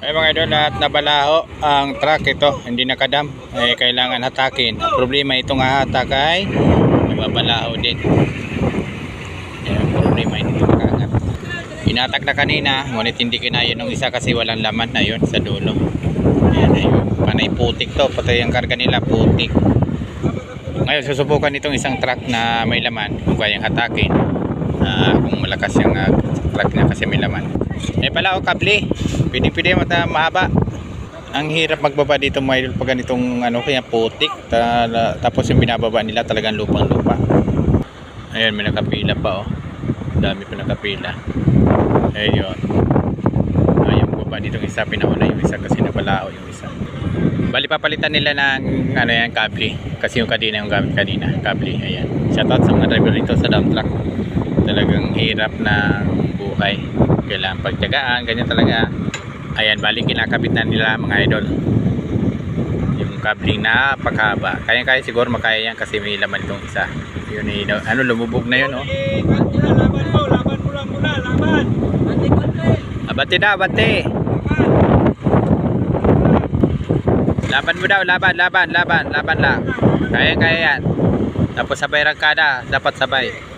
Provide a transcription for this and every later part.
Ay mga idol at nabalaho ang truck ito, hindi nakadam. Eh, kailangan hatakin. Ang problema itong hahatak ay nababalaho din. Yan ang problema hindi makaangat. Inatak na kanina, ngunit hindi kinaya nung isa kasi walang laman na yun sa dulo. Ayan, ayun. Panay putik to, pati ang karga nila putik. Ngayon, susubukan itong isang truck na may laman kung kayang hatakin. Ah, kung malakas yung ah, truck niya kasi may laman. Eh pala o kable, pwede-pwede mata mahaba. Ang hirap magbaba dito mga idol pag ganitong ano kaya putik. Ta- tapos yung binababa nila talagang lupang-lupa. Ayun, may nakapila pa oh. Dami pa nakapila. Ayun. Ayun, baba dito isa pinauna yung isa kasi nabalao yung isa. Bali papalitan nila ng ano yan, kable. Kasi yung kadena yung gamit kanina, kable. Ayan. Shoutout sa mga driver dito sa dump truck. Talagang hirap na buhay. Kailangan pagtyagaan, ganyan talaga. Ayan, bali kinakabit na nila mga idol. Yung kabling na pakahaba. Kaya-kaya siguro makaya yan kasi may laman itong isa. Yun, eh, no- ano, lumubog na yun, oh. Laban mo, laban mo lang muna, laban. Abante daw, abante. Laban mo daw, laban, laban, laban, laban lang. Kaya, kaya yan. Tapos sabay rangkada, dapat sabay.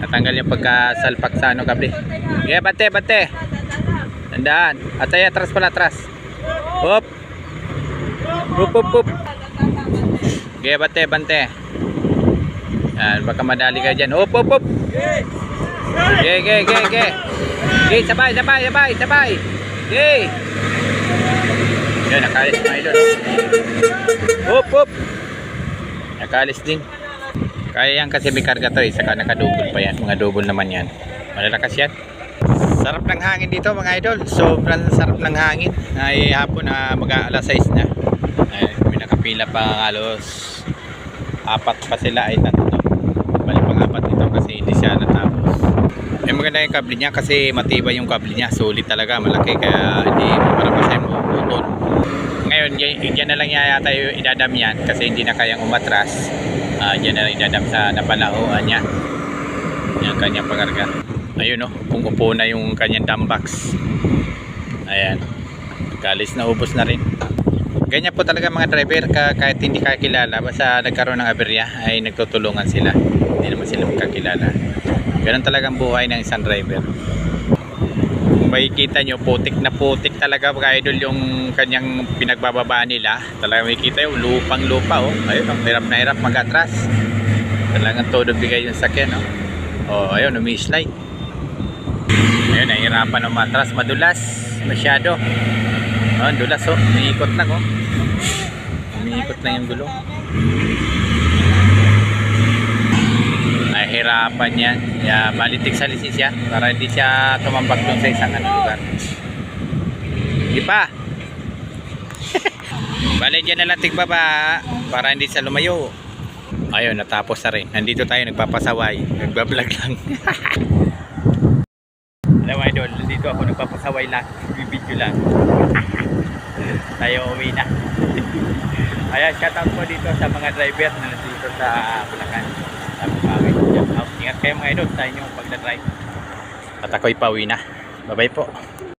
Natanggal yung pagkasalpak sa ano kabli. Yeah, bante, bante. Tandaan. Atay, atras pala, atras. Hop. Hop, hop, hop. Yeah, bante, bante. Yan, baka madali ka dyan. Hop, hop, hop. Okay, okay, okay, okay. Okay, sabay, sabay, sabay, sabay. Okay. Yan, nakalis mga idol. Hop, hop. Nakalis din. Kaya yan kasi may karga to eh. Saka nakadouble pa yan. Mga double naman yan. Malalakas yan. Sarap ng hangin dito mga idol. Sobrang sarap ng hangin. Ay hapon na mag alas 6 na. Ay, may nakapila pa halos apat pa sila ay tatlo. Bali pang apat ito kasi hindi siya natapos. Eh maganda yung kable niya kasi matibay yung kable niya. Solid talaga, malaki kaya hindi marapasay mo putol. Ngayon, y- yan na lang yata yung idadam yan kasi hindi na kayang umatras. Ah, yan na lang idadam sa napalahuan niya. Yung kanyang pangarga. Ayun oh, kung upo na yung kanyang dump box. Ayan. Galis na ubos na rin. Ganyan po talaga mga driver ka, kahit hindi kakilala basta nagkaroon ng aberya ay nagtutulungan sila. Hindi naman sila magkakilala. Ganun talaga ang buhay ng isang driver. Makikita nyo, putik na putik talaga mga idol yung kanyang pinagbababa nila. Talaga makikita yung lupang lupa oh. Ayun, oh, hirap na hirap mag-atras. Talagang todo bigay yung sakyan oh. Oh, ayun, umi-slide. Ayun, nahihirapan ng matras, madulas, masyado. Oh, ang dulas oh, umiikot lang oh. Umiikot lang yung gulong. Nahihirapan yan. Yeah, malitik sa lisensya para hindi siya tumambak dun sa isang ano, lugar. Di pa. Bale dyan na lang tigbaba para hindi siya lumayo. Ayun, natapos na rin. Nandito tayo nagpapasaway. Nagbablog lang. Alam mo idol, dito ako nagpapasaway lang. Bibidyo lang. tayo uwi na. Ayan, shoutout po dito sa mga driver na nandito sa Bulacan. Kayo mga idol sa inyong pagdadrive. At ako'y pauwi na. Bye-bye po.